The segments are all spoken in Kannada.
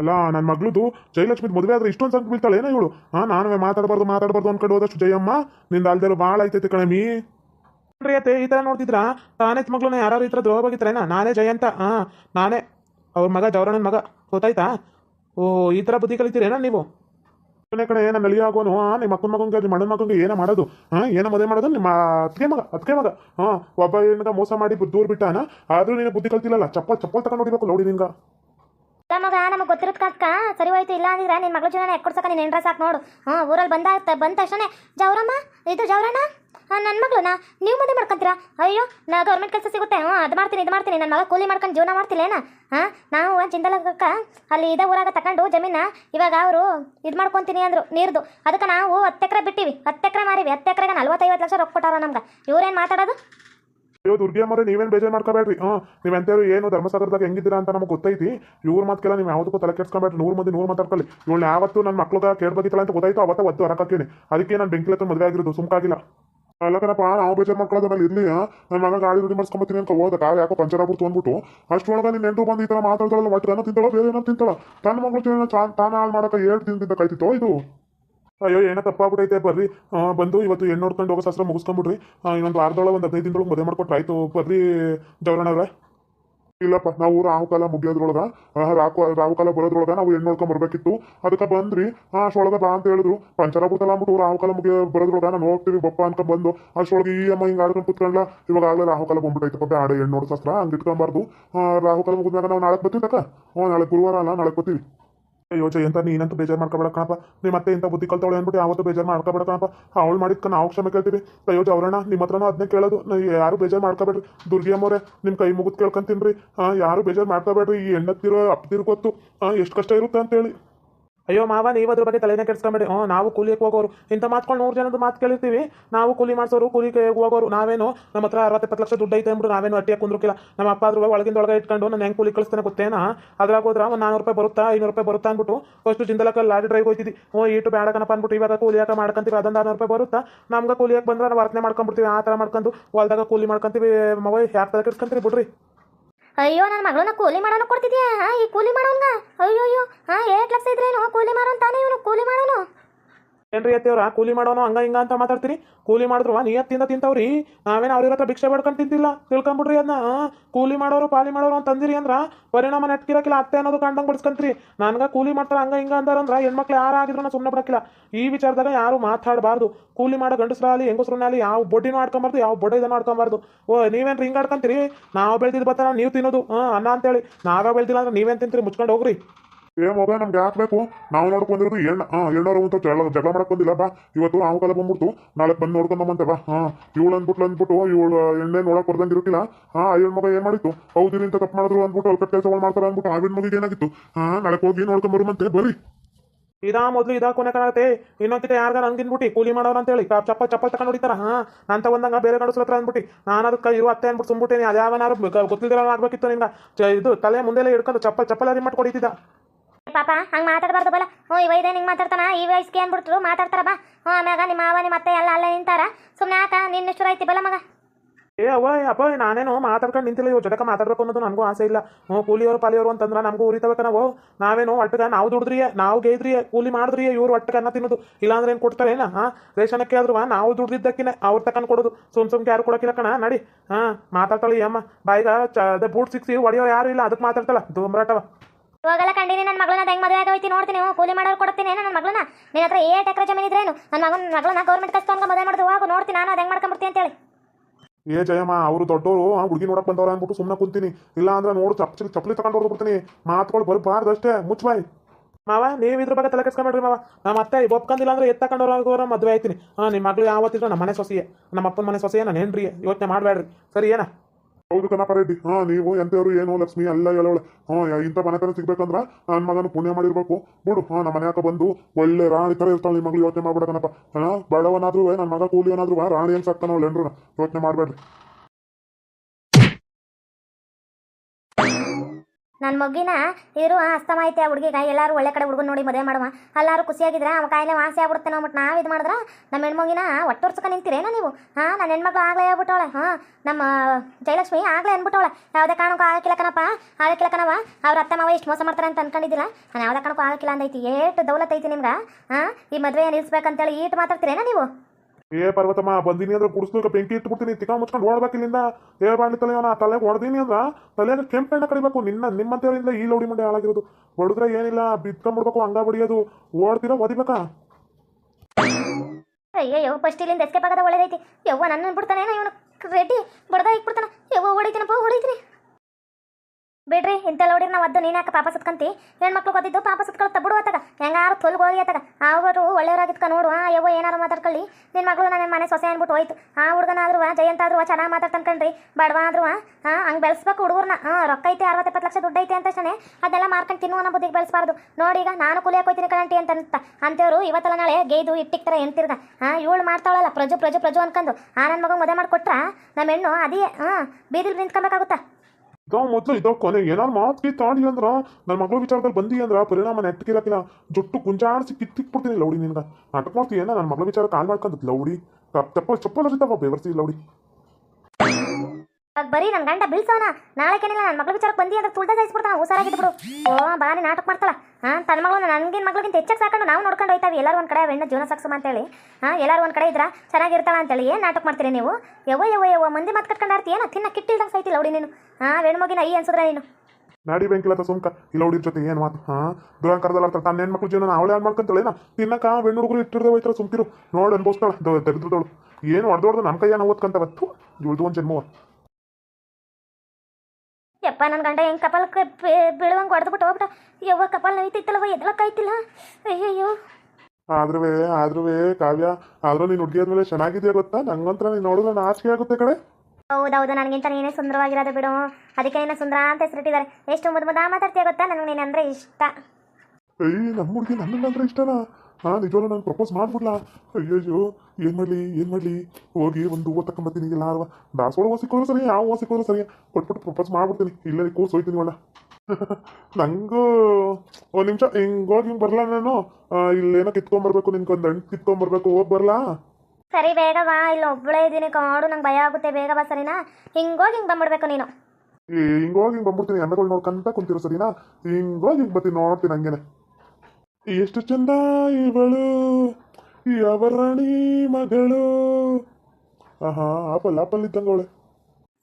ಅಲ್ಲ ನನ್ನ ಮಗಳದು ಜಯಲಕ್ಷ್ಮಿ ಮದುವೆ ಆದ್ರೆ ಇಷ್ಟೊಂದು ಸಂಕ ಬೀಳ್ತಾಳೆ, ಏನೋ ಇವಳು? ಹಾ ನಾನು ಮಾತಾಡಬಾರ್ದು ಮಾತಾಡಬಾರ್ದು ಅನ್ಕೊಂಡು ಹೋದಷ್ಟು ಜಯಮ್ಮ, ನಿಂದ ಅಲ್ದೆಲ್ಲ ಭಾಳ ಐತೈತೆ ಕಣಮಿ ಅತ್ತೆ ಈ ತರ ನೋಡ್ತಿದ್ರ? ತಾನೇ ಮಗಳನ್ನ ಯಾರು ಈ ಥರ ದ್ರೋಹ ಬಗಿತಾರೇನ ನಾನೇ ಜಯಂತ, ಹಾ, ನಾನೇ. ಅವ್ರ ಮಗ ಜವರಣ್ಣನ ಮಗ, ಗೊತ್ತಾಯ್ತಾ? ಓ, ಈ ತರ ಬುದ್ಧಿ ಕಲಿತೀರೇನ ನೀವು? ಕೊನೆ ಕಡೆ ನನ್ನ ಅಳಿಯ ಆಗೋನು ಹಾ, ನಿಮ್ಮ ಅಕ್ಕನ ಮಗಂಗೆ, ನಿಮ್ಮ ಅಣ್ಣನ ಮಗಂಗೆ ಏನ ಮಾಡೋದು? ಹಾ, ಏನ ಮದುವೆ ಮಾಡೋದು? ನಿಮ್ಮ ಅತ್ತಿಗೆ ಮಗ ಅತ್ತಿಗೆ ಮಗ. ಹಾ, ಒಬ್ಬ ಏನಾಗ ಮೋಸ ಮಾಡಿ ದೂರ ಬಿಟ್ಟಾನ? ಆದ್ರೂ ನೀನು ಬುದ್ಧಿ ಕಲ್ತಿಲ್ಲಲ್ಲ? ಚಪ್ಪಲ್ ಚಪ್ಪಲ್ ತಗೊಂಡು ಹೊಡಿಬೇಕು ನೋಡಿ ನಿಂಗ ಇಲ್ಲ ಮಗ ನಮಗೆ ಗೊತ್ತಿರೋದ್ ಕಕ್ಕ ಸರಿ ಹೋಯ್ತು, ಇಲ್ಲ ಅಂದಿದ್ರೆ ನಿನ್ನ ಮಗಳ ಜೀವನ ಎಕ್ಕೊಡ್ಸಕ ನೀನು ಹೆಂಡ್ರ ಸಾಕು ನೋಡು. ಹಾಂ, ಊರಲ್ಲಿ ಬಂದ ಬಂದ ತಕ್ಷಣ ಜವರಮ್ಮ, ಇದು ಜವರಣ್ಣ? ಹಾಂ ನನ್ನ ಮಗಳನ್ನ ನೀವು ಮುಂದೆ ಮಾಡ್ಕೊಂತೀರಾ? ಅಯ್ಯೋ, ನಾ ಗೌರ್ಮೆಂಟ್ ಕೆಲಸ ಸಿಗುತ್ತೆ. ಹ್ಞೂ ಅದು ಮಾಡ್ತೀನಿ, ಇದು ಮಾಡ್ತೀನಿ. ನನ್ನ ಮಗ ಕೂಲಿ ಮಾಡ್ಕೊಂಡು ಜೀವನ ಮಾಡ್ತಿಲ್ಲೇನ ಹಾಂ, ನಾವು ಚಿಂತಲಕ್ಕ ಅಲ್ಲಿ ಇದೇ ಊರಾಗ ತಗೊಂಡು ಜಮೀನ, ಇವಾಗ ಅವರು ಇದು ಮಾಡ್ಕೊತೀನಿ ಅಂದರು, ನೀರ್ದು. ಅದಕ್ಕೆ ನಾವು ಹತ್ತು ಎಕರೆ ಬಿಟ್ಟಿವಿ. ಹತ್ತು ಎಕರೆ ಮಾರಿವಿ. ಹತ್ತು ಎಕರೆಗೆ ನಲ್ವತ್ತೈವತ್ತು ಲಕ್ಷ ರೊಕ್ಕ ಕೊಟ್ಟಾರ ನಮ್ಗೆ. ಇವ್ರೇನು ಮಾತಾಡೋದು? ಅಯ್ಯೋ, ದುರ್ಗಿ ಮಾತ್ರ ನೀವೇನು ಬೇಜಾರು ಮಾಡ್ಕೋಬೇಡ್ರಿ. ಹಾ ನೀವೆಂತೇರು ಏನು ಧರ್ಮಸಾಗರದಾಗ ಹೆಂಗಿದ್ದೀರಾ ಅಂತ ನಮಗೆ ಗೊತ್ತೈತಿ. ಇವ್ರ ಮಾತ್ಕೆಲ್ಲ ನೀವು ಯಾವುದಕ್ಕೂ ತಲೆ ಕೆಡ್ಸ್ಕೊಬೇಡ್ರಿ. ನೂರು ಮಂದಿ, ನೂರು ಮಾತಾಡ್ಕೊಳ್ಳಿ. ಇವಳು ಯಾವತ್ತು ನನ್ನ ಮಕ್ಳಿಗೆ ಕೇಳ್ ಬಗಿತಲ್ಲ ಅಂತ ಗೊತ್ತಾಯ್ತು, ಅವತ್ತ ಒದ್ದು ಹೊರಕಾಕೀನಿ ಅದಕ್ಕೆ ನಾನು ಬೆಂಕಿ ಹತ್ರ ಮದುವೆ ಆಗಿರೋದು ಸುಮ್ಕಾಗಿಲ್ಲ ಅಲ್ಲ ಕಣಪ್ಪ, ನಾವು ಬೇಜಾರು ಮಾಡ್ಕೊಳ್ಳೋದ್ರಲ್ಲಿ ಇರಲಿ ನನ್ನ ಮಗ ಗಾಡಿ ರೆಡಿ ಮಾಡ್ಸ್ಕೊಂಬತ್ತೀನಿ ಅಂತ ಹೋದ ಕಾರ್ ಯಾಕೋ ಪಂಚರ್ ಆಗ್ಬಿಡ್ತು ಅಂದ್ಬಿಟ್ಟು. ಅಷ್ಟೊಳಗೆ ನೀನು ನೆಂಟು ಬಂದು ಈ ಥರ ಮಾತಾಡ್ತಾಳಲ್ಲ, ಒಟ್ಟು ಏನೋ ತಿಂತಾಳ, ಬೇರೆ ಏನೋ ತಿಂತಾಳ? ತನ್ನ ಮಗಳು ತಾನು ಹಾಳು ಮಾಡೋಕೆ ಏಳು ದಿನದಿಂದ ಕಾಯ್ತಿತ್ತೋ ಇದು? ಅಯ್ಯೋ ಏನೋ ತಪ್ಪಾಗ್ಬಿಟ್ಟೈತೆ ಬರ್ರಿ. ಬಂದು ಇವತ್ತು ಹೆಣ್ಣು ನೋಡ್ಕೊಂಡು ಹೋಗೋ ಶಾಸ್ತ್ರ ಮುಗಿಸ್ಕೊಂಬಿಡ್ರಿ ಆ, ಇನ್ನೊಂದು ವಾರದೊಳಗೆ ಒಂದು ಹದಿನೈದು ದಿನದೊಳಗೆ ಮದುವೆ ಮಾಡ್ಕೊಟ್ರೆ ಆಯ್ತು. ಬರ್ರಿ ಜವರಣವ್ರೆ ಇಲ್ಲಪ್ಪ ನಾವು ರಾಹುಕಾಲ ಮುಗಿಯೋದ್ರೊಳಗ ರಾಕು ರಾಹುಕಾಲ ಬರೋದ್ರೊಳಗ ನಾವು ಹೆಣ್ಣು ನೋಡ್ಕೊಂಡ್ ಬರ್ಬೇಕಿತ್ತು. ಅದಕ್ಕೆ ಬಂದ್ರಿ. ಆ, ಬಾ ಅಂತ ಹೇಳಿದ್ರು. ಪಂಚರ ಬಿಡ್ತಲ್ಲ ಅಂದ್ಬಿಟ್ಟು ರಾಹುಕಾಲ ಮುಗಿಯೋ ಬರೋದ್ರೊಳಗ ನಾನು ಹೋಗ್ತೀವಿ ಬಪ್ಪ ಅಂತ ಬಂದು. ಅಷ್ಟೊಳಗೆ ಈ ಅಮ್ಮ ಹಿಂಗೆ ಆಡ್ಕೊಂಡು ಕುತ್ಕೊಂಡ್ಲ ಇವಾಗ ಆಗಲೇ ರಾಹುಕಾಲ ಬಂದ್ಬಿಟ್ಟೈತಪ್ಪ ಆಡ ಹೆಣ್ಣು ನೋಡೋ ಶಾಸ್ತ್ರ ಹಂಗೆ ಇಟ್ಕೊಂಬಾರ್ದು. ರಾಹುಕಾಲ ಮುಗಿದ್ಮ್ಯಾಗ ನಾವು ನಾಳೆ ಬರ್ತೀವಿ ತಕ್ಕ ಹ್ಞೂ ನಾಳೆ ಗುರುವಾರ ಅಲ್ಲ ನಾಳೆ ಬರ್ತೀವಿ. ಅಯ್ಯೋ ಜಯಂತ ನೀನಂತೂ ಬೇಜಾರು ಮಾಡ್ಕೊಬೇಡ ಕಣಪ್ಪ. ನಿಮ್ಮ ಮತ್ತೆ ಇಂಥ ಬುದ್ಧಿ ಕಲ್ತವಳೆ ಅಂದ್ಬಿಟ್ಟು ಯಾವತ್ತೂ ಬೇಜಾರು ಮಾಡ್ಕೊಬೇಡ ಕಣಪ್ಪ. ಅವಳು ಮಾಡಿದ್ಕ ನಾವು ಕ್ಷಮೆ ಕೇಳ್ತೀವಿ. ಅಯ್ಯೋ, ಜವರಣ್ಣ ನಿಮ್ಮ ಹತ್ರನೂ ಅದನ್ನೇ ಕೇಳೋದು. ಯಾರು ಬೇಜಾರು ಮಾಡ್ಕೋಬೇಡ್ರಿ. ದುರ್ಗಿ ಅಮ್ಮವ್ರೆ ನಿಮ್ಮ ಕೈ ಮುಗಿದು ಕೇಳ್ಕೊಂತೀನಿ ರೀ. ಯಾರು ಬೇಜಾರು ಮಾಡ್ಕೋಬೇಡ್ರಿ. ಈ ಹೆಣ್ಣತ್ತಿರೋ ಹಾಂ, ಎಷ್ಟು ಕಷ್ಟ ಇರುತ್ತೆ ಅಂತೇಳಿ. ಅಯ್ಯೋ ಮಾವ, ನೀವು ಅದ್ರ ಬಗ್ಗೆ ತಲೆನೇ ಕೆಡ್ಸ್ಕೊಂಬೇಡಿ. ಹ್ಞೂ, ನಾವು ಕೂಲಿಗೆ ಹೋಗೋರು? ಇಂಥ ಮಾತ್ಕೊಂಡು ನೂರು ಜನದ ಮಾತು ಕೇಳಿರ್ತೀವಿ. ನಾವು ಕೂಲಿ ಮಾಡಿಸೋರು ಕೂಲಿಗೆ ಹೋಗೋರು? ನಾವೇನು, ನಮ್ಮ ಹತ್ರ ಅರವತ್ತೆಪ್ಪತ್ತು ಲಕ್ಷ ದುಡ್ಡು ಐತೆ ಅಂದ್ಬಿಟ್ಟು ನಾವೇನು ಅಟ್ಟಿಯಾಗಿ ಕುಂದ್ರಕಿಲ್ಲ. ನಮ್ಮ ಅಪ್ಪ ಅದ್ರ ಒಳಗಿಂದ ಒಳಗೆ ಇಟ್ಕೊಂಡು ನಾನು ಹೆಂಗೆ ಕೂಲಿ ಕಳಿಸ್ತಾನೆ ಗೊತ್ತೇನಾ? ಅದ್ರಾಗ ಹೋದ್ರೆ ಒಂದು ನಾನೂರು ರೂಪಾಯಿ ಬರುತ್ತಾ, ಐನೂರು ರೂಪಾಯಿ ಬರುತ್ತಾ ಅಂದ್ಬಿಟ್ಟು ಫಸ್ಟ್ ಜಿಂದಲಕ್ಕೆ ಲಾರಿ ಡ್ರೈವ್ ಹೋಯ್ತಿದ್ವಿ. ಹ್ಞೂ, ಈಟು ಬೇಡಕನಪ್ಪ ಅಂದ್ಬಿಟ್ಟು ಇವಾಗ ಕೂಲಿ ಯಾಕೆ ಮಾಡ್ಕೊಂತೀವಿ? ಅದೊಂದು ಆರ್ನೂರು ರೂಪಾಯಿ ಬರುತ್ತಾ? ನಮ್ಗೆ ಕೂಲಿ ಯಾಕೆ ಬಂದ್ರೆ ನಾವು ವರ್ತನೆ ಮಾಡ್ಕೊಂಡ್ಬಿಡ್ತೀವಿ ಆ ಥರ ಮಾಡ್ಕೊಂಡು ಹೊಲ್ದಾಗ ಕೂಲಿ ಮಾಡ್ಕೊಂತೀವಿ. ಮಗ ಯಾಕೆ ತಲೆ ಕೆಡ್ಸ್ಕೊಂತೀರಿ? ಬಿಡ್ರಿ. ಅಯ್ಯೋ, ನನ್ನ ಮಗಳನ್ನ ಕೂಲಿ ಮಾಡೋನು ಕೊಡ್ತಿದ್ಯಾ? ಈ ಕೂಲಿ ಮಾಡೋನ್ಗ? ಅಯ್ಯೋ ಅಯ್ಯೋ ಹಾ ಏಟ್ ಲಕ್ಷ ಇದ್ರೇನು? ಕೂಲಿ ಮಾಡೋನ್ ತಾನೇ ಇವನು, ಕೂಲಿ ಮಾಡೋನು? ಏನ್ರಿ ಅತ್ತಿಯವ್ರ ಕೂಲಿ ಮಾಡೋನು ಹಂಗ ಹಿಂಗ ಅಂತ ಮಾತಾಡ್ತೀರಿ? ಕೂಲಿ ಮಾಡಿದ್ರು ನಿಯತ್ತಿಂದ ತಿಂತವ್ರಿ. ನಾವೇನು ಅವ್ರ ಹತ್ರ ಭಿಕ್ಷೆ ಬೇಡ್ಕೊಂಡು ತಿಂತಿಲ್ಲ. ತಿಳ್ಕೊಂಬಿಡ್ರಿ ಅದನ್ನ ಕೂಲಿ ಮಾಡೋರು, ಪಾಲಿ ಮಾಡೋರು ಅಂತ ಅಂದಿರಿ ಅಂದ್ರ ಪರಿಣಾಮ ನೆಟ್ಕಿರಕಿಲ್ಲ ಅತ್ತೆ ಅನ್ನೋದು ಕಂಡಂಗ್ ಬಿಡ್ಸ್ಕೊಂತ್ರಿ. ನನ್ಗ ಕೂಲಿ ಮಾಡ್ತಾರ, ಹಂಗ ಹಿಂಗ ಅಂದಾರಂದ್ರ ಹೆಣ್ಮಕ್ಳು ಯಾರಾಗಿದ್ರು ನಾ ಸುಮ್ಮನೆ ಬಿಡಕ್ಕಿಲ್ಲ ಈ ವಿಚಾರದಾಗ ಯಾರು ಮಾತಾಡಬಾರ್ದು. ಕೂಲಿ ಮಾಡೋ ಗಂಡಸ್ರಾಗಲಿ ಹೆಂಗಸ್ರನ್ನಾಗಲಿ ಯಾವ ಬೊಡ್ಡಿನೂ ಆಡ್ಕೊಂಬಾರ್ದು, ಯಾವ ಬೊಡ್ಡ ಇದನ್ನು ಆಡ್ಕೊಂಬಾರ್ದು. ಓ, ನೀವೇನ್ರಿ ರಿಂಗ್ ಆಡ್ಕೊಂತೀರಿ? ನಾವು ಬೆಳ್ದಿದ್ ಬರ್ತಾರ ನೀವು ತಿನ್ನೋದು ಹಾಂ ಅನ್ನ ಅಂತೇಳಿ. ನಾವೇ ಬೆಳ್ದಿಲ್ಲ ಅಂದ್ರೆ ನೀವೇನು ತಿಂತೀರಿ? ಮುಚ್ಕೊಂಡು ಹೋಗ್ರಿ. ಏ ಮಗ ನಮ್ಗೆ ಯಾಕೆ ಬೇಕು? ನಾವು ನೋಡ್ಕೊಂಡಿರೋದು ಎಣ್ಣ ಹಾಂ ಎಣ್ಣೋರು ಅಂತ ಜಗಳ ಮಾಡಕ್ ಬಂದಿಲ್ಲ, ಬಾ. ಇವತ್ತು ನಾವು ಕಾಲ ಬಂದ್ಬಿಡ್ತು. ನಾಳೆ ಬಂದು ನೋಡ್ಕೊಂಬಂತೆ ಬಾ. ಹಾಂ, ಇವಳು ಅಂದ್ಬಿಟ್ಲು ಅಂದ್ಬಿಟ್ಟು, ಇವಳು ಎಣ್ಣೆ ನೋಡಕ್ ಬರ್ದಂಗೆ ಇರೋಕಿಲ್ಲ. ಹಾಂ, ಆ ಮಗ ಏನು ಮಾಡಿತ್ತು? ಹೌದಿರಿ ಅಂತ ತಪ್ಪು ಮಾಡಿದ್ರು ಅಂದ್ಬಿಟ್ಟು ಅವ್ರ ಕೆಲಸಗಳು ಮಾಡ್ತಾರೆ ಅಂದ್ಬಿಟ್ಟು ಆ ಮಗಿಗೆ ಏನಾಗಿತ್ತು? ಹಾಂ, ನಾಳೆ ಹೋಗಿ ನೋಡ್ಕೊಂಬರುಮಂತೆ ಬರ್ರಿ. ಇದಾ ಮೊದಲು ಇದಾ ಕೊನೆ ಕಾಣತ್ತೆ ಇನ್ನೊಂದಿತ ಯಾರ್ಗಾರ ಹಂಗಿನ್ಬಿಟ್ಟು ಕೂಲಿ ಮಾಡೋರು ಅಂತ ಹೇಳಿ ಚಪ್ಪ ಚಪ್ಪ ತಗೊಂಡು ಹೊಡಿತಾರ, ಹಾ. ನಂತ ಬಂದಂಗ ಬೇರೆ ಗಂಡಸ್ರ ಹತ್ರ ಅಂದ್ಬಿಟ್ಟು, ನಾನು ಅದಕ್ಕೆ ಇರುವ ಅತ್ತೆ ಅಂದ್ಬಿಟ್ಟು ಸುಮ್ಬಿಟ್ಟೇನಿ ಅದ್ಯಾವನಾರು ಗೊತ್ತಿಲ್ದಿರ ಆಗ್ಬೇಕಿತ್ತು ನಿಂಗ. ಇದು ತಲೆ ಮುಂದೆಲ್ಲ ಹಿಡ್ಕೊಂಡು ಚಪ್ಪಲ್ ಚಪ್ಪಲ್ ಅರಿ ಮಾಡಿ ಪಾಪ, ಹಂಗೆ ಮಾತಾಡಬಾರ್ದು ಬಲ. ಹ್ಞೂ, ಈ ವೈದ್ಯ ಹಿಂಗೆ ಮಾತಾಡ್ತಾನ? ಈ ವಯಸ್ಸಿಗೆ ಅಂದ್ಬಿಟ್ರು, ಮಾತಾಡ್ತಾರ ಬಾ. ಹ್ಞೂ, ಆಮ್ಯಾಗ ನಿಮ್ಮ ಮಾವ ನಿಮ್ಮ ಅತ್ತೆ ಎಲ್ಲ ಅಲ್ಲೇ ನಿಂತಾರ. ಸುಮ್ಮನೆ ಯಾಕ ನಿನ್ನ ಇಷ್ಟು ಐತಿ ಬಲ ಮಗ. ಏ, ಅವ್ವ ಅಪ್ಪ ನಾನೇನು ಮಾತಾಡ್ಕೊಂಡು ನಿಂತಿಲ್ಲ, ಇವ್ರ ಜೊತೆಗೆ ಮಾತಾಡ್ಬೇಕು ಅನ್ನೋದು ನನಗೂ ಆಸೆ ಇಲ್ಲ. ಹ್ಞೂ, ಕೂಲಿಯವರು, ಪಾಲಿಯವರು ಅಂತಂದ್ರೆ ನಮಗೂ ಉರಿತಬೇಕ ನಾವು ನಾವೇನು ಒಟ್ಟಿಗೆ ನಾವು ದುಡಿದ್ರಿ ನಾವು ಗೇದ್ರಿ ಕೂಲಿ ಮಾಡಿದ್ರಿ ಇವ್ರು ಒಟ್ಟಿಗೆ ಅನ್ನ ತಿನ್ನೋದು. ಇಲ್ಲಾಂದ್ರೆ ಏನು? ಕೊಡ್ತಾರೇನ ಹಾಂ, ರೇಷನಕ್ಕೆ ಆದ್ರೂ ನಾವು ದುಡ್ದಿದ್ದಕ್ಕಿನ ಅವ್ರ ತಕೊಂಡು ಕೊಡೋದು. ಸುಮ್ ಸುಮ್ಕೆ ಯಾರು ಕೊಡೋಕಿಲ್ಲ ಕಣ, ನಡಿ. ಹಾಂ, ಮಾತಾಡ್ತಾಳೆ ಅಮ್ಮ. ಬಾಯಿಗ ಚ ಬೂಟ್ ಸಿಕ್ಸಿ ಒಡೆಯೋ ಯಾರು ಇಲ್ಲ ಅದಕ್ಕೆ ಮಾತಾಡ್ತಾಳ. ದುಮ್ರಾಟವ ಇವಾಗೆಲ್ಲ ಕಂಡಿನಿ ನನ್ನ ಮಗಳನ್ನ ಹೆಂಗ್ ಮದುವೆ ಆಗೋಯ್ತಿ ನೋಡ್ತೀನಿ ಕೂಲಿ ಮಾಡೋರು ಕೊಡ್ತೀನಿ ನನ್ನ ಮಗಳನ್ನ. ನಿನ್ನ ಹತ್ರ ಏಟ್ ಎಕರೆ ಜಮೀನು ಇದ್ರೇನು? ನನ್ನ ಮಗನ ಮಗಳನ್ನ ಗೌರ್ಮೆಂಟ್ ಕಸ್ಕೊಂಡ್ಗೆ ಮದುವೆ ಮಾಡಿದ್ರು ಹೋಗು ನೋಡ್ತೀನಿ ನಾನು ಅದು ಹೆಂಗೆ ಮಾಡ್ಕೊಂಬಿಡ್ತೀನಿ ಅಂತೇಳಿ. ಏ ಜಯಮ್ಮ ಅವರು ದೊಡ್ಡವರು ಹುಡುಗಿ ನೋಡಕ್ ಬಂದವ್ರ ಅಂದ್ಬಿಟ್ಟು ಸುಮ್ಮನೆ ಕುಂತೀನಿ. ಇಲ್ಲ ಅಂದ್ರೆ ನೋಡು ಚಪ್ಪಲಿ ಚಪ್ಪಲಿ ತಗೊಂಡು ಹೋಗ್ಬಿಡ್ತೀನಿ ಬಿಡ್ತೀನಿ. ಮಾತುಗಳು ಬರಬಾರ್ದು ಅಷ್ಟೇ ಮುಚ್ಚಬಾಯ್ ಮಾವ ನೀವು ಇದ್ರ ಬಗ್ಗೆ ತಲೆ ಕೆಡ್ಸ್ಕೊಂಬೇಡ್ರಿ ಮಾವ. ನಮ್ಮ ಅತ್ತೆ ಒಪ್ಕೊಂಡಿಲ್ಲ ಅಂದ್ರೆ ಎತ್ತಕೊಂಡವ್ರ ಮದುವೆ ಆಯ್ತೀನಿ. ಹಾಂ ನಿಮ್ಮ ಮಗಳು ಯಾವತ್ತಿದ್ರು ನಮ್ಮ ಮನೆ ಸೊಸೆಯೇ ನಮ್ಮ ಅಪ್ಪನ ಮನೆ ಸೊಸೆಯೇ ನಾನು ಏನ್ರಿ ಯೋಚನೆ ಮಾಡಬೇಡ್ರಿ ಸರಿ ಏನ? ಹೌದು ರೆಡ್ಡಿ ಹಾ, ನೀವು ಎಂತವ್ರು ಏನು, ಲಕ್ಷ್ಮಿ, ಅಲ್ಲ ಹೇಳೋಳೆ ಹಾ ಇಂಥ ಮನೆತನ ಸಿಗ್ಬೇಕಂದ್ರ ನನ್ನ ಮಗನ ಪುಣ್ಯ ಮಾಡಿರ್ಬೇಕು. ಬಿಡು, ಹಾ, ನಮ್ಮ ಮನ್ಯಾಕ ಬಂದು ಒಳ್ಳೆ ರಾಣಿ ತರ ಇರ್ತಾಳೆ ನಿಮ್ಮ ಮಗಳು ಯೋಚನೆ ಮಾಡ್ಬೇಡ ಕಣಪ್ಪ ಹಾ, ಬಡವನಾದ್ರೂ ನನ್ನ ಮಗ ಕೂಲಿ ಏನಾದ್ರು ರಾಣಿ ಹೆಂಗ್ ಸಾಕ್ತಾನ ಅವಳು ಯೋಚನೆ ಮಾಡ್ಬೇಡ್ರಿ. ನನ್ನ ಮಗಿನ ಇರು ಅಸ್ತಮ ಐತೆ ಆ ಹುಡುಗಿಗೆ, ಎಲ್ಲರೂ ಒಳ್ಳೆ ಕಡೆ ಹುಡುಗನ್ ನೋಡಿ ಮದುವೆ ಮಾಡುವ. ಎಲ್ಲರೂ ಖುಷಿಯಾಗಿದ್ರೆ, ಅವ ಕಾಯಿಲೆ ವಾಸಿ ಆಗ್ಬಿಡುತ್ತೆ ಅಂದ್ಬಿಟ್ಟು ನಾವು ಇದು ಮಾಡಿದ್ರೆ ನಮ್ಮ ಹೆಣ್ಮಗಿನ ಒಟ್ಟುರ್ಸ್ಕ ನಿಂತಿರೇನ ನೀವು? ಹಾಂ ನನ್ನ ಹೆಣ್ಮಕ್ಳು ಆಗ್ಲೇ ಆಗ್ಬಿಟ್ಟವಳೆ, ಹಾಂ. ನಮ್ಮ ಜಯಲಕ್ಷ್ಮಿ ಆಗ್ಲೇ ಅನ್ಬಿಟ್ಟವಳೆ. ಯಾವುದೇ ಕಾರಣಕ್ಕೂ ಆಗಕ್ಕಿಲ್ಲ ಕಣಪ್ಪ ಆಗಕ್ಕಿಲ್ಲ ಕಣವ ಅವ್ರ ಅತ್ತ ಮಾವ ಎಷ್ಟು ಮೋಸ ಮಾಡ್ತಾರೆ ಅಂತ ಅನ್ಕೊಂಡಿದ್ದಿಲ್ಲ. ನಾನು ಯಾವುದೇ ಕಾರಣಕ್ಕೂ ಆಗಕ್ಕಿಲ್ಲ ಅಂದೈತಿ, ಏಟು ದೌಲತ್ ಐತಿ ನಿಮ್ಗೆ, ಹಾಂ. ಈ ಮದುವೆ ನಿಲ್ಸ್ಬೇಕಂತೇಳಿ ಈಟ್ ಮಾತಾಡ್ತಿರೇನ ನೀವು? ಏ ಪರ್ವತಮ್ಮ, ಬಂದಿನಿ ಅಂದ್ರೆ ಕುಡಿಸ್ಲಿಕ್ಕೆ ಬೆಂಕಿ ಇಟ್ಬಿಡ್ತೀನಿ. ತಿಕ್ಕ ಮುಚ್ಕೊಂಡು ಓಡ್ಬೇಕು ಇಲ್ಲಿಂದ. ಏ ಬಾಂಡಿ ತಲೆ ಅವನ, ತಲೆಗೆ ಹೊಡೆದೀನಿ ಅಂದ್ರ ತಲೆಗೆ ಕೆಂಪು ಎಣ್ಣೆ ಕಡಿಬೇಕು. ನಿನ್ನ ನಿಮ್ಮಂತೇಳಿಂದ ಈ ಲೋಡಿ ಮಂಡಿ ಹಾಳಾಗಿರೋದು. ಹೊಡೆದ್ರೆ ಏನಿಲ್ಲ ಬಿದ್ಕೊಂಡ್ಬಿಡ್ಬೇಕು ಹಂಗ ಬಡಿಯೋದು ಓಡ್ತಿರೋ ಒದಿಬೇಕಾ ಅಯ್ಯೋ ಫಸ್ಟ್ ಇಲ್ಲಿಂದ ಎಸ್ಕೇಪ್ ಆಗೋದ ಒಳ್ಳೇದೈತಿ. ಯವ್ವ ನನ್ನ ಬಿಡ್ತಾನೆ ಇವನು? ರೆಡ್ಡಿ ಬಡ್ದ ಇಟ್ಬಿಡ್ತಾನ. ಯವ್ವ ಹೊಡಿತೀನಪ್ಪ ಹೊಡಿತೀನಿ ಬಿಡ್ರಿ, ಇಂತೆಲ್ಲ ನೋಡಿರಿ ನಾವು ಅದ್ದು ನೀನು ಯಾಕೆ ಪಾಪ ಸುತ್ಕಂತಿ? ಹೆಣ್ಮಕ್ಳು ಗೊತ್ತಿದ್ದು ಪಾಪ ಸುತ್ಕೊಳ್ತಾ ಬಿಡು ಅತ್ತಾಗ. ಹೆಂಗಾರು ತೊಲ್ಗೆ ಹೋಗಿ ಅತ್ತಾಗ. ಅವರು ಒಳ್ಳೆಯವರಾಗಿದ್ಕ ನೋಡು, ಆ ಏನಾರು ಮಾತಾಡ್ಕೊಳ್ಳಿ. ನಿನ್ನ ಮಗಳು ನನ್ನ ಮನೆ ಸೊಸೆ ಅಂದ್ಬಿಟ್ಟು ಹೋಯ್ತು. ಆ ಹುಡುಗನಾದ್ರೂ ಜಯಂತ ಆದ್ರೂ ಚೆನ್ನಾಗಿ ಮಾತಾಡ್ತಾನೆ ಕಣ್ರಿ ಬಡವ ಆದ್ರೂ ಹಾಂ ಹಂಗೆ ಬೆಳೆಸ್ಬೇಕು ಹುಡುಗರ್ನ. ಹಾಂ ರೊಕ್ಕ ಐತೆ ಅರವತ್ತು ಇಪ್ಪತ್ತು ಲಕ್ಷ ದುಡ್ಡು ಐತೆ ಅಂತ ತಕ್ಷಣ ಅದೆಲ್ಲ ಮಾರ್ಕೊಂಡು ತಿನ್ನುವ ಅನ್ನೋ ಬುದ್ಧಿಗೆ ಬೆಳೆಸಬಾರ್ದು. ನೋಡಿ ಈಗ ನಾನು ಕೂಲಿಯಾಕ್ ಹೋಯ್ತೀನಿ ಕಣಂಟಿ ಅಂತ ಅಂತ ಅಂತೇವ್ರು ಇವತ್ತಲ್ಲ ನಾಳೆ ಗೈದು ಇಟ್ಟಿಕ್ತಾರೆ ಎಂತಿರ್ಗ. ಹಾಂ ಇವಳು ಮಾಡ್ತಾಳಲ್ಲ, ಪ್ರಜು ಪ್ರಜು ಪ್ರಜು ಅನ್ಕೊಂಡು ಆ ನನ್ನ ಮಗ ಮದುವೆ ಮಾಡಿಕೊಟ್ರ? ನಮ್ಮ ಹೆಣ್ಣು ಅದೇ ಹಾಂ ಬೀದಿಲಿ ನಿಂತ್ಕೊಬೇಕಾಗುತ್ತಾ? ಇದಾವ ಮೊದ್ಲು ಇದಾವ ಕೊನೆ ಏನಾರು ಮಾತು ಕೀ ತಾಡಿ ಅಂದ್ರ ನನ್ನ ಮಗಳ ವಿಚಾರದಲ್ಲಿ ಬಂದಿ ಅಂದ್ರ ಪರಿಣಾಮ ನೆಟ್ಟಗಿರಕಿಲ್ಲ ಜುಟ್ಟು ಕುಂಜಾಡಿಸಿ ಕಿತ್ತಿಕ್ಬಿಡ್ತೀನಿ ಲೌಡಿ ನಿನ್ಗ. ನಾಟಕ ಮಾಡ್ತೀಯ ನನ್ನ ಮಗಳ ವಿಚಾರ ಕಾಲ್ ಮಾಡ್ಕೊಂಡ್ ಲೌಡಿ. ತಪ್ಪ ಚಪ್ಪಲ್ ಅರಿತಾವ ಬೇವರ್ಸಿ ಲೌಡಿ. ಅದ್ ಬರೀ ನನ್ನ ಗಂಡ ಬೀಳ್ಸವನ. ನಾಳೆಕೇನಿಲ್ಲ ನನ್ನ ಮಗಳ ವಿಚಾರಕ್ಕೆ ಬಂದಿ ಅಂದ್ರೆ ತುಳ್ದ ಸಾಯಿಸ್ಬಿಡ್ತಾನ ಹುಷಾರಾಗಿದ್ದು ಬಿಡು ಓ ಬಾರಿ ನಾಟಕ ಮಾಡ್ತಾಳ. ಹಾಂ ತನ್ನ ಮಗಳು ನನಗಿನ ಮಗಳಿಗಿಂತ ಹೆಚ್ಚಾಗಿ ಸಾಕೊಂಡು ನಾವು ನೋಡ್ಕೊಂಡು ಹೋಯ್ತಾವೆ. ಎಲ್ಲರೂ ಒಂದು ಕಡೆ ಹೆಣ್ಣು ಜೀವನ ಸಾಕ್ಸಮ ಅಂತೇಳಿ. ಹಾಂ ಎಲ್ಲರೂ ಒಂದು ಕಡೆ ಇದ್ರ ಚೆನ್ನಾಗಿರ್ತಾಳ ಅಂತೇಳಿ ಏನು ನಾಟಕ ಮಾಡ್ತೀರಿ ನೀವು? ಯವ್ವ ಯವ್ವ ಯವ್ವ, ಮಂದಿ ಮಾತು ಕಟ್ಕೊಂಡು ಆಡ್ತಿ. ಏನ ತಿನ್ನ ಕಿಟ್ಟಿಲ್ದಂಗೆ ಸಾಯ್ತಿಲ್ಲ ನೋಡಿ ನೀನು. ಹಾಂ ಹೆಣ್ಮಗಿನ ಐ ಅನ್ಸಿದ್ರೆ ನೀನು. ನಾಡಿ ಬೆಂಕಿಲತ್ತ ಸುಮ್ಕ. ಇಲ್ಲ ಹುಡುಗಿರ ಜೊತೆ ಏನು ಮಾತು? ಹಾ ದುರಂಕರದಲ್ಲಿ ಆಡ್ತಾಳೆ. ತನ್ನ ಹೆಣ್ಮಕ್ಳು ಜೀವನ ಅವಳೇ ಹಾಳು ಮಾಡ್ಕೊಂತಾಳೇನ ತಿನ್ನಕ ಹೆಣ್ಣು ಹುಡುಗರು ಇಟ್ಟಿರ್ದೆ ಹೋಯ್ತಾರ ಸುಮ್ಕಿರು. ನೋಡಿ ಅನ್ಭವಿಸ್ತಾಳ. ತೆಗೆದವಳು ಏನು ಹೊಡೆದೋಡ್ದು ನಮ್ಮ ಕೈಯನ್ನು ಓದ್ಕೊಂತವ. ಬತ್ತು ಇಳ್ದು ಒಂದು ಜನ್ಮವ ಯಪ್ಪ ನನ್ನ ಗಂಡ ಹೆಂಗೆ ಕಪಾಲಕ್ಕೆ ಬೀಳುವಂಗೆ ಹೊಡೆದ್ಬಿಟ್ಟು ಹೋಗ್ಬಿಟ್ಟ. ಯವ್ವ ಕಪಾಲ್ ಎದಲ ಎದ್ಲಕ್ಕಾಯ್ತಿಲ್ಲ ಅಯ್ಯಯ್ಯೋ. ಆದ್ರೂ ಆದ್ರೂ ಕಾವ್ಯ ಆದ್ರೂ ನೀನು ಹುಡುಗಿ ಆದ್ಮೇಲೆ ಚೆನ್ನಾಗಿದೆಯಾ ಗೊತ್ತಾ? ನಂಗಂತ್ರ ನೀನು ನೋಡಿದ್ರೆ ನಾಚಿಕೆ ಆಗುತ್ತೆ ಕಡೆ ಹೌದೌದು ನನಗಿಂತ ನೀನೇ ಸುಂದರವಾಗಿರೋದು ಬಿಡು. ಅದಕ್ಕೆ ನಿನ್ನ ಸುಂದರ ಅಂತ ಹೆಸರಿಟ್ಟಿದ್ದಾರೆ. ಎಷ್ಟು ಮುದ್ದು ಮುದ್ದಾ ಮಾತಾಡ್ತೀಯ ಗೊತ್ತಾ? ನನಗೆ ನೀನು ಅಂದರೆ ಇಷ್ಟ. ಏಯ್ ನಮ್ಮ ಹುಡುಗಿ ನನ್ನಂದ್ರೆ ಇಷ್ಟನಾ? ಹಾ ನಿಜವಲ್ಲ ನಾನು ಪ್ರಪೋಸ್ ಮಾಡ್ಬಿಡ್ಲಾ? ಅಯ್ಯಯ್ಯೋ ಏನ್ ಮಾಡ್ಲಿ ಏನ್ ಮಾಡ್ಲಿ? ಹೋಗಿ ಒಂದು ಹೂವು ತಗೊಂಬರ್ತೀನಿ ಇಲ್ಲ ಅಲ್ವಾ? ದಾಸವಾಳ ಹೂವು ಸಿಕ್ಕೋದ್ರು ಸರಿ ಯಾವ ಹೂವು ಸಿಕ್ಕೋದ್ರು ಸರಿ ಕೊಟ್ಬಿಟ್ಟು ಪ್ರಪೋಸ್ ಮಾಡ್ಬಿಡ್ತೀನಿ. ಇಲ್ಲ ಕೂಸ್ ಹೋಯ್ತೀನಿ ಒಳ್ಳೆ ನಂಗೂ ಒಂದು ನಿಮಿಷ ಹಿಂಗ್ ಹೋಗಿ ಹಿಂಗೆ ಬರಲ್ಲ ನಾನು ಇಲ್ಲೇನೋ ಕಿತ್ಕೊಂಬರ್ಬೇಕು ನಿನ್ಗೊಂದು ಹಣ್ಣು ಕಿತ್ಕೊಂಬರ್ಬೇಕು ಹೋಗಿ ಬರಲಾ? ಸರಿ ಬೇಗ ಬಾ. ಇಲ್ಲ ಒಬ್ಬಳೇ ಇದ್ದೀನಿ ಕಾಡು ನಂಗೆ ಭಯ ಆಗುತ್ತೆ. ಬೇಗ ಬಾ ಸರಿನಾ? ಹಿಂಗೋಗಿ ಹಿಂಗೆ ಬಂದ್ಬಿಡ್ಬೇಕು ನೀನು. ಹಿಂಗೋಗಿ ಹೋಗಿ ಹಿಂಗೆ ಬಂದ್ಬಿಡ್ತೀನಿ ಅನ್ನಗಳು ನೋಡ್ಕಂತ ಕುಂತಿರೋ ಸರಿನಾ? ಹಿಂಗೋಗಿ ಹೋಗಿ ಹಿಂಗೆ ಬರ್ತೀನಿ ನೋಡ್ತೀನಿ ಹಂಗೇನೆ. ಎಷ್ಟು ಚಂದ ಇವಳು. ಯವರಾಣಿ ಮಗಳು. ಆಹಾ, ಆಪಲ್ ಆಪಲ್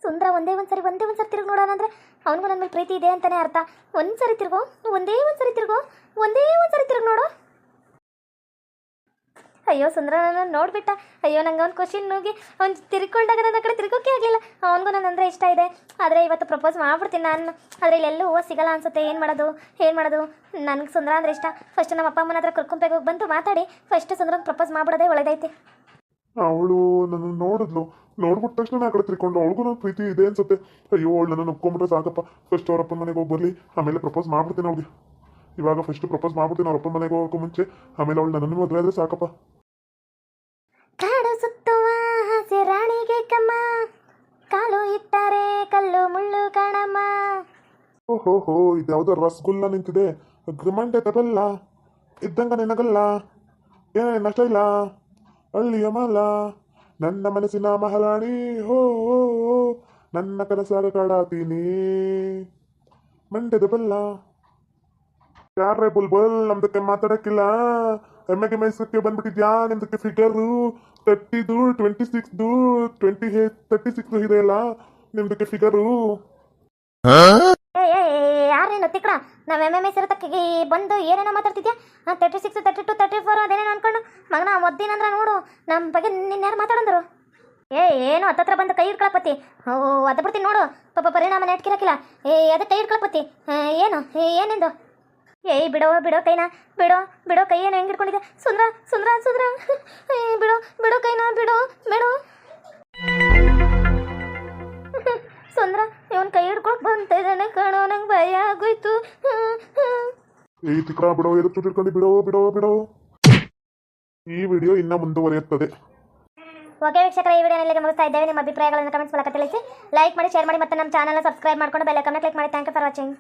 ಸುಂದರ, ಒಂದೇ ಒಂದ್ಸರಿ ಒಂದೇ ಒಂದ್ಸರಿ ತಿರುಗಿ ನೋಡೋಣ ಅಂದ್ರೆ ಅವನಿಗೂ ನನ್ನ ಮೇಲೆ ಪ್ರೀತಿ ಇದೆ ಅಂತಾನೆ ಅರ್ಥ. ಒಂದ್ಸರಿ ತಿರುಗೋ, ಒಂದೇ ಒಂದ್ಸರಿ ತಿರುಗೋ, ಒಂದೇ ಒಂದ್ಸರಿ ತಿರುಗಿ ನೋಡು. ಅಯ್ಯೋ ಸುಂದರ ನನ್ನ ನೋಡ್ಬಿಟ್ಟ. ಅಯ್ಯೋ, ನಂಗೆ ಅವ್ನು ಖುಷಿ ನುಗ್ಗಿ ಅವ್ನು ತಿರ್ಕೊಂಡಾಗ ನನ್ನ ಕಡೆ ತಿರ್ಗೋಕೆ ಆಗಲಿಲ್ಲ. ಅವನಿಗೂ ನನ್ನ ಅಂದರೆ ಇಷ್ಟ ಇದೆ. ಆದರೆ ಇವತ್ತು ಪ್ರಪೋಸ್ ಮಾಡ್ಬಿಡ್ತೀನಿ ನಾನು. ಆದರೆ ಇಲ್ಲೆಲ್ಲೂ ಹೂವು ಸಿಗಲ್ಲ ಅನ್ಸುತ್ತೆ. ಏನು ಮಾಡೋದು? ಏನು ಮಾಡೋದು? ನನಗೆ ಸುಂದರ ಅಂದರೆ ಇಷ್ಟ. ಫಸ್ಟ್ ನಮ್ಮ ಅಪ್ಪ ಅಮ್ಮನ ಹತ್ರ ಕರ್ಕೊಂಬೇಕು ಬಂದು ಮಾತಾಡಿ. ಫಸ್ಟ್ ಸುಂದರಂಗೆ ಪ್ರಪೋಸ್ ಮಾಡ್ಬಿಡೋದೇ ಒಳ್ಳೆದೈತೆ. ಅವಳು ನನ್ನ ನೋಡಿದ್ಲು. ನೋಡ್ಬಿಟ್ಟ ತಕ್ಷಣ ನಾ ಕಡೆ ತಿರ್ಕೊಂಡು ಅವಳಿಗೂ ನನ್ನ ಪ್ರೀತಿ ಇದೆ ಅನ್ಸುತ್ತೆ. ಅಯ್ಯೋ, ಅವಳು ನನ್ನ ಒಪ್ಕೊಂಡ್ಬಿಟ್ರೆ ಸಾಕಪ್ಪ. ಫಸ್ಟ್ ಅವರಪ್ಪನ ಮನೆಗೆ ಹೋಗಿ ಬರಲಿ. ಆಮೇಲೆ ಪ್ರಪೋಸ್ ಮಾಡ್ಬಿಡ್ತೀನಿ ಅವ್ಳಿಗೆ. ಇವಾಗ ಫಸ್ಟ್ ಪ್ರಪೋಸ್ ಮಾಡ್ಬಿಡ್ತೀನಿ ಅವ್ರ ಅಪ್ಪನ ಮನೆಗೆ ಹೋಗೋಕೆ ಮುಂಚೆ. ಆಮೇಲೆ ಅವಳು ನನ್ನನ್ನು ಮದುವೆ ಆದರೆ ಸಾಕಪ್ಪ. ಕಾಡು ಸುತ್ತುವ ಹಸಿರಾಣಿಗೆ ಕಮ್ಮ. ಕಾಲು ಇಟ್ಟರೆ ಕಲ್ಲು ಮುಳ್ಳು ಕಣಮ್ಮ. ಓಹೋ ಹೋ ಇದ್ಯಾವುದೋ ರಸಗುಲ್ಲ ನಿಂತಿದೆ. ಗ್ರಿಮಂಡೆ ತಗಲ್ಲ ಇದ್ದಂಗ ನಿನಗಲ್ಲ ಏನೇ ನಷ್ಟ ಇಲ್ಲ? ಅಳ್ಳಿಯ ಮಾಲ. ನನ್ನ ಮನಸ್ಸಿನ ಮಹಾರಾಣಿ. ಹೋ ಹೋ, ಹೋ. ನನ್ನ ಕನಸಾಗ ಕಾಡಾತೀನಿ. ಮಂಡ್ಯದ ಬಲ್ಲ ಯಾರೇ ಬುಲ್ಬುಲ್ ನಮ್ದಕ್ಕೆ ಮಾತಾಡಕ್ಕಿಲ್ಲ. ಎಮ್ಮೆಗೆ ಮೈಸೂರಿಗೆ ಬಂದ್ಬಿಟ್ಟಿದ್ಯಾ? ನಿಮ್ದಕ್ಕೆ ಫಿಗರು ತರ್ಟಿದು ಟ್ವೆಂಟಿ ಸಿಕ್ಸ್ದು ಟ್ವೆಂಟಿ ತರ್ಟಿ ಸಿಕ್ಸ್ ಇದೆ ಅಲ್ಲ? ನಿಮ್ದಕ್ಕೆ ಫಿಗರು ಯಾರೇನು ತಿಕ್ಕಡ ನಾವು ಎಂ ಎಂ ಎಸ್ ಇರತಕ್ಕೆ ಬಂದು ಏನೇನೋ ಮಾತಾಡ್ತಿದ್ಯಾ? Thirty six thirty two thirty four ಅದೇನೇನು ಅನ್ಕೊಂಡು, ಮಗನ ಒದ್ದಿನಂದ್ರ ನೋಡು ನಮ್ಮ ಬಗ್ಗೆ ನಿನ್ನ ಯಾರು ಮಾತಾಡಂದ್ರು? ಏ, ಏನು ಹತ್ತತ್ರ ಬಂದು ಕೈ ಹಿಡ್ಕೊಳಪತಿ ಓ ಅದ ಬಿಡ್ತೀನಿ ನೋಡು, ಪಾಪ ಪರಿಣಾಮ ನೆಟ್ಕಿರಕ್ಕಿಲ್ಲ ಏ ಅದಕ್ಕೆ ಕೈ ಹಿಡ್ಕೊಳಪತಿ ಏನು? ಏನಿಂದು ಏಯ್ ಬಿಡೋ ಬಿಡೋ ಕೈನಾ ಬಿಡೋ ಬಿಡೋ ಕೈ ಏನು ಹೆಂಗೆ ಇಟ್ಕೊಂಡಿದೆ ಸುಂದ್ರ ಸುಂದ್ರ ಸುಂದ್ರ. ಬಿಡೋ ಬಿಡೋ ಕೈನಾ ಬಿಡೋ ಬಿಡೋ. ಸುಂದ್ರ ಇವನ್ ಕೈ ಹಿಡ್ಕೊಳಕ್ ಬಂತ ಇದ್ದಾನೆ ಕಣೋ ನಂಗೆ ಭಯ ಆಗೋಯ್ತು. ಈ ತಿಕ್ರ ಬಿಡೋ ಎದಕ್ಕೆ ತಿಳ್ಕೊಂಡು ಬಿಡೋ ಬಿಡೋ ಬಿಡೋ. ಈ ವಿಡಿಯೋ ಇನ್ನ ಮುಂದುವರಿಯುತ್ತದೆ. ಓಕೆ ವೀಕ್ಷಕರ ಈ ವಿಡಿಯೋ ಇಲ್ಲಿಗೆ ಮುಗಿಸ್ತಾ ಇದ್ದೇವೆ. ನಿಮ್ಮ ಅಭಿಪ್ರಾಯಗಳನ್ನು ಕಮೆಂಟ್ಸ್ ಮೂಲಕ ತಿಳಿಸಿ. ಲೈಕ್ ಮಾಡಿ ಶೇರ್ ಮಾಡಿ ಮತ್ತೆ ನಮ್ಮ ಚಾನಲ್ನ ಸಬ್ಸ್ಕ್ರೈಬ್ ಮಾಡ್ಕೊಂಡು ಬೆಲ್ ಐಕಾನ್ ಕ್ಲಿಕ್ ಮಾಡಿ. Thank you for watching